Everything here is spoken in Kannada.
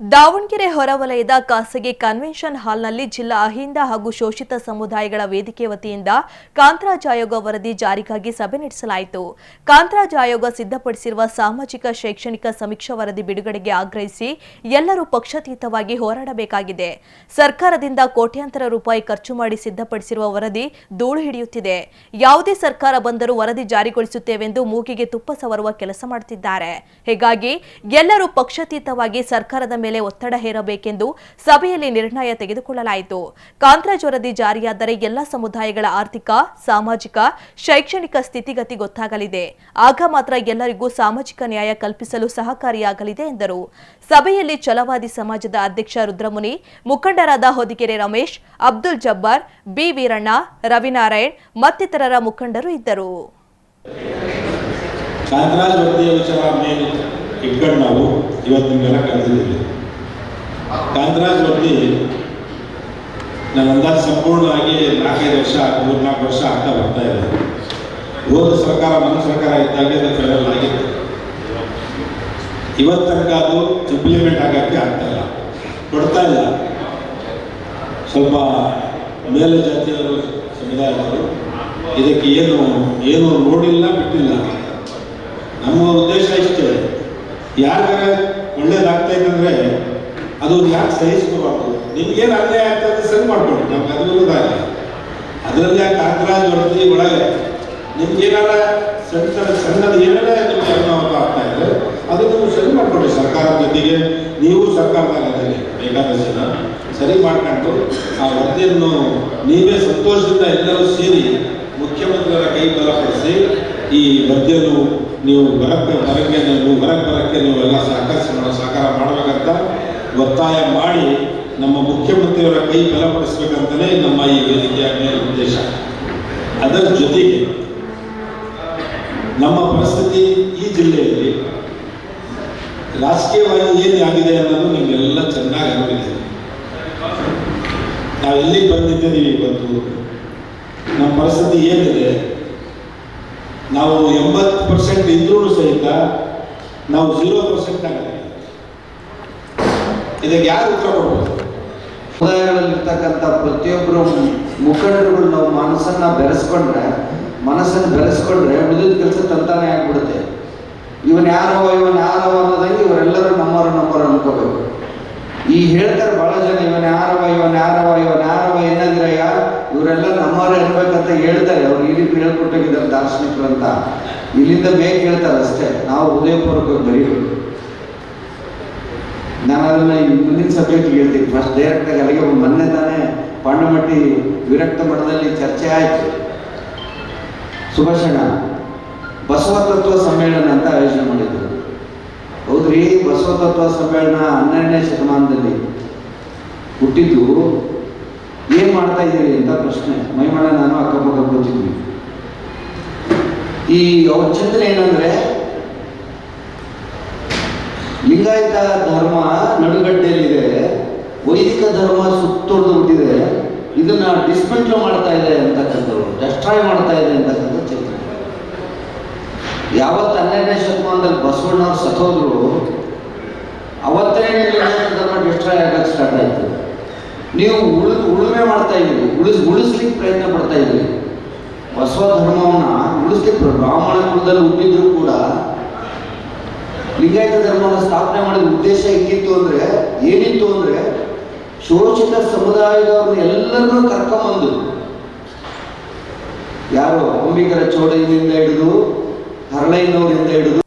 ದಾವಣಗೆರೆ ಹೊರವಲಯದ ಖಾಸಗಿ ಕನ್ವೆನ್ಷನ್ ಹಾಲ್ನಲ್ಲಿ ಜಿಲ್ಲಾ ಅಹಿಂದ ಹಾಗೂ ಶೋಷಿತ ಸಮುದಾಯಗಳ ವೇದಿಕೆ ವತಿಯಿಂದ ಕಾಂತರಾಜ್ ಆಯೋಗ ವರದಿ ಜಾರಿಗಾಗಿ ಸಭೆ ನಡೆಸಲಾಯಿತು. ಕಾಂತರಾಜ್ ಆಯೋಗ ಸಿದ್ಧಪಡಿಸಿರುವ ಸಾಮಾಜಿಕ ಶೈಕ್ಷಣಿಕ ಸಮೀಕ್ಷಾ ವರದಿ ಬಿಡುಗಡೆಗೆ ಆಗ್ರಹಿಸಿ ಎಲ್ಲರೂ ಪಕ್ಷಾತೀತವಾಗಿ ಹೋರಾಡಬೇಕಾಗಿದೆ. ಸರ್ಕಾರದಿಂದ ಕೋಟ್ಯಾಂತರ ರೂಪಾಯಿ ಖರ್ಚು ಮಾಡಿ ಸಿದ್ಧಪಡಿಸಿರುವ ವರದಿ ಧೂಳು ಹಿಡಿಯುತ್ತಿದೆ. ಯಾವುದೇ ಸರ್ಕಾರ ಬಂದರೂ ವರದಿ ಜಾರಿಗೊಳಿಸುತ್ತೇವೆಂದು ಮೂಗಿಗೆ ತುಪ್ಪ ಸವರುವ ಕೆಲಸ ಮಾಡುತ್ತಿದ್ದಾರೆ. ಹೀಗಾಗಿ ಎಲ್ಲರೂ ಪಕ್ಷಾತೀತವಾಗಿ ಸರ್ಕಾರದ ಮೇಲೆ ಒತ್ತಡ ಹೇರಬೇಕೆಂದು ಸಭೆಯಲ್ಲಿ ನಿರ್ಣಯ ತೆಗೆದುಕೊಳ್ಳಲಾಯಿತು. ಕಾಂತ್ರಾಜ್ ವರದಿ ಜಾರಿಯಾದರೆ ಎಲ್ಲ ಸಮುದಾಯಗಳ ಆರ್ಥಿಕ, ಸಾಮಾಜಿಕ, ಶೈಕ್ಷಣಿಕ ಸ್ಥಿತಿಗತಿ ಗೊತ್ತಾಗಲಿದೆ. ಆಗ ಮಾತ್ರ ಎಲ್ಲರಿಗೂ ಸಾಮಾಜಿಕ ನ್ಯಾಯ ಕಲ್ಪಿಸಲು ಸಹಕಾರಿಯಾಗಲಿದೆ ಎಂದರು. ಸಭೆಯಲ್ಲಿ ಛಲವಾದಿ ಸಮಾಜದ ಅಧ್ಯಕ್ಷ ರುದ್ರಮುನಿ, ಮುಖಂಡರಾದ ಹೊದಿಗೆರೆ ರಮೇಶ್, ಅಬ್ದುಲ್ ಜಬ್ಬಾರ್, ಬಿ ವೀರಣ್ಣ, ರವಿನಾರಾಯಣ್ ಮತ್ತಿತರರ ಮುಖಂಡರು ಇದ್ದರು. ಕಾಂತರಾಜ್ ವರದಿಯ ವಿಚಾರ ಮೇಲೆ ಇಟ್ಕೊಂಡು ನಾವು ಇವತ್ತು ನಿಮಗೆಲ್ಲ ಕರೆದಿದ್ದೀವಿ ಕಾಂತರಾಜ್ ವರದಿ ನನ್ನ ಅಂದಾಜು ಸಂಪೂರ್ಣವಾಗಿ ನಾಲ್ಕೈದು ವರ್ಷ, ಮೂರ್ನಾಲ್ಕು ವರ್ಷ ಆಗ್ತಾ ಬರ್ತಾ ಇದೆ. ಹೋದ ಸರ್ಕಾರ, ನಮ್ಮ ಸರ್ಕಾರ ಇದ್ದಾಗ ಫೆಡರಲ್ ಆಗಿತ್ತು ಇವತ್ತು ತನಕ ಅದು ಇಂಪ್ಲಿಮೆಂಟ್ ಆಗೋಕ್ಕೆ ಆಗ್ತಾ ಇಲ್ಲ. ಕೊಡ್ತಾ ಇಲ್ಲ. ಸ್ವಲ್ಪ ಮೇಲು ಜಾತಿಯವರು, ಸಮುದಾಯದವರು ಇದಕ್ಕೆ ಏನು ಏನು ನೋಡಿಲ್ಲ, ಬಿಟ್ಟಿಲ್ಲ. ನಮ್ಮ ಉದ್ದೇಶ ಇಷ್ಟೇ. ಯಾರಿಗಾರ ಒಳ್ಳೇದಾಗ್ತಾ ಇದ್ದಂದ್ರೆ ಅದು ಯಾಕೆ ಸಹಿಸ್ಕೋಬಾರ್ದು ನಿಮ್ಗೇನು ಅನ್ಯಾಯ ಆಗ್ತದೆ ಸರಿ ಮಾಡ್ಕೊಳ್ಳಿ. ನಮ್ಗೆ ಅದು ವಿರೋಧ ಇಲ್ಲ ಅದರಲ್ಲಿ ಆ ಕಾಂತರಾಜ್ ವರದಿ ಒಳಗೆ ನಿಮ್ಗೇನಾರ ಸಣ್ಣ ಸಣ್ಣ ಸಣ್ಣದು ಏನಾರ ನಿಮ್ಗೆ ಅನಾಹುತ ಆಗ್ತಾ ಇದ್ರೆ ಅದು ನೀವು ಸರಿ ಮಾಡ್ಕೊಳ್ಳಿ ಸರ್ಕಾರದ ಜೊತೆಗೆ. ನೀವು ಸರ್ಕಾರದಲ್ಲಿ ಬೇಕಾದಷ್ಟು ಜನ ಸರಿ ಮಾಡ್ಕೊಂಡು ಆ ವರದಿಯನ್ನು ನೀವೇ ಸಂತೋಷದಿಂದ ಎಲ್ಲರೂ ಸೇರಿ ಮುಖ್ಯಮಂತ್ರಿಗಳ ಕೈ ಬಲಪಡಿಸಿ ಈ ವರದಿಯನ್ನು ನೀವು ಬರಕ್ಕೆ ಬರಕ್ಕೆ, ನೀವು ಬರಕ್ಕೆ ಬರಕ್ಕೆ ನೀವೆಲ್ಲ ಸಹಕರಿಸಿ ಮಾಡೋ ಒತ್ತಾಯ ಮಾಡಿ ನಮ್ಮ ಮುಖ್ಯಮಂತ್ರಿಯವರ ಕೈ ಬಲಪಡಿಸ್ಬೇಕಂತಲೇ ನಮ್ಮ ಈ ವೇದಿಕೆಯ ಮೇಲೆ ಉದ್ದೇಶ. ಅದರ ಜೊತೆಗೆ ನಮ್ಮ ಪರಿಸ್ಥಿತಿ ಈ ಜಿಲ್ಲೆಯಲ್ಲಿ ರಾಜಕೀಯವಾಗಿ ಏನು ಆಗಿದೆ ಅನ್ನೋದು ನಿಮಗೆಲ್ಲ ಚೆನ್ನಾಗಿ ಅನುಭವಿಸಿದೆ ನಾವು ಎಲ್ಲಿ ಬಂದಿದ್ದೇವೆ ಇವತ್ತು ನಮ್ಮ ಪರಿಸ್ಥಿತಿ ಏನಿದೆ? ನಾವು ಎಂಬತ್ತು ಪರ್ಸೆಂಟ್ ಇದ್ರೂ ಸಹಿತ ನಾವು ಜೀರೋ ಪರ್ಸೆಂಟ್ ಆಗಿದೆ ಇದಕ್ಕೆ ಯಾರು ಉತ್ತರ ಕೊಡ್ಬೋದು? ಸಮುದಾಯಗಳಲ್ಲಿರ್ತಕ್ಕಂಥ ಪ್ರತಿಯೊಬ್ಬರು ಮುಖಂಡರುಗಳು ನಾವು ಮನಸ್ಸನ್ನು ಬೆರೆಸ್ಕೊಂಡ್ರೆ ಮನಸ್ಸನ್ನು ಬೆರೆಸ್ಕೊಂಡ್ರೆ ಉಳಿದ ಕೆಲಸ ತಂತಾನೆ ಆಗ್ಬಿಡುತ್ತೆ. ಇವನ್ ಯಾರವ ಇವನ್ ಯಾರವ ಅನ್ನೋದಂಗೆ ಇವರೆಲ್ಲರೂ ನಮ್ಮವರು ನಮ್ಮವರು ಅನ್ಕೋಬೇಕು. ಈ ಹೇಳ್ತಾರೆ ಬಹಳ ಜನ, ಇವನ್ ಯಾರವ ಇವನ್ ಯಾರವ ಇವನ್ ಯಾರವ ಏನಂದ್ರಯ್ಯ ಇವರೆಲ್ಲ ನಮ್ಮವರೇ ಇರ್ಬೇಕಂತ ಹೇಳ್ತಾರೆ. ಅವ್ರು ಇಲ್ಲಿ ಹೇಳ್ಕೊಟ್ಟೋಗಿದ್ದಾರೆ ದಾರ್ಶನಿಕರು ಅಂತ. ಇಲ್ಲಿಂದ ಬೇಕು ಹೇಳ್ತಾರೆ ಅಷ್ಟೇ. ನಾವು ಉದಯಪೂರ್ವಕ ಬರೀಬೇಕು. ನಾನು ಅದನ್ನ ಮುಂದಿನ ಸಬ್ಜೆಕ್ಟ್ ಹೇಳ್ತೀನಿ. ಫಸ್ಟ್ ಡೈರೆಕ್ಟ್ ಆಗಿ ಅಲ್ಲಿಗೆ ಮೊನ್ನೆ ತಾನೇ ಪಾಂಡಮಟ್ಟಿ ವಿರಕ್ತ ಮಠದಲ್ಲಿ ಚರ್ಚೆ ಆಯ್ತು. ಸುಭಾಷಣ ಬಸವ ತತ್ವ ಸಮ್ಮೇಳನ ಅಂತ ಆಯೋಜನೆ ಮಾಡಿದ್ರು. ಹೌದ್ರಿ ಬಸವ ತತ್ವ ಸಮ್ಮೇಳನ ಹನ್ನೆರಡನೇ ಶತಮಾನದಲ್ಲಿ ಹುಟ್ಟಿದ್ದು. ಏನು ಮಾಡ್ತಾ ಇದ್ದೀರಿ ಅಂತ ಪ್ರಶ್ನೆ. ಮೈಮಾಡ ನಾನು ಅಕ್ಕಪಕ್ಕ ಕೂತಿದ್ವಿ. ಈ ಅವ್ರ ಚಿಂತನೆ ಏನಂದ್ರೆ ಲಿಂಗಾಯತ ಧರ್ಮ ನಡುಗಡ್ಡೆಯಲ್ಲಿದೆ. ವೈದಿಕ ಧರ್ಮ ಸುತ್ತೊಡೆದು ಬಿಟ್ಟಿದೆ ಇದನ್ನ ಡಿಸ್ಮೆಂಟ್ಲ್ ಮಾಡ್ತಾ ಇದೆ ಅಂತಕ್ಕಂಥವ್ರು ಡೆಸ್ಟ್ರಾಯ್ ಮಾಡ್ತಾ ಇದೆ ಅಂತಕ್ಕಂಥ ಚಿಂತನೆ ಯಾವತ್ತು ಹನ್ನೆರಡನೇ ಶತಮಾನದಲ್ಲಿ ಬಸವಣ್ಣ ಸತೋದ್ರು ಅವತ್ತೇ ಲಿಂಗಾಯತ ಧರ್ಮ ಡಿಸ್ಟ್ರಾಯ್ ಆಗಕ್ಕೆ ಸ್ಟಾರ್ಟ್ ಆಯಿತು. ನೀವು ಉಳು, ಉಳುಮೆ ಮಾಡ್ತಾ ಇದ್ದೀರಿ, ಉಳಿಸ್, ಉಳಿಸ್ಲಿಕ್ಕೆ ಪ್ರಯತ್ನ ಪಡ್ತಾ ಇದ್ದೀರಿ. ಬಸವ ಧರ್ಮವನ್ನು ಉಳಿಸ್ಲಿಕ್ಕೆ ಬ್ರಾಹ್ಮಣ ಕುಲದಲ್ಲಿ ಹುಟ್ಟಿದ್ರು ಕೂಡ ಲಿಂಗಾಯತ ಧರ್ಮವನ್ನು ಸ್ಥಾಪನೆ ಮಾಡಿದ ಉದ್ದೇಶ ಹೆಂಗಿತ್ತು ಅಂದ್ರೆ, ಏನಿತ್ತು ಅಂದ್ರೆ ಶೋಷಿತ ಸಮುದಾಯದವ್ರನ್ನ ಎಲ್ಲರನ್ನೂ ಕರ್ಕೊಂಬಂದು, ಯಾರು ಅಂಬಿಕರ ಚೌಡಯ್ಯನಿಂದ ಹಿಡಿದು ಹರಳಯ್ಯನವರಿಂದ ಹಿಡಿದು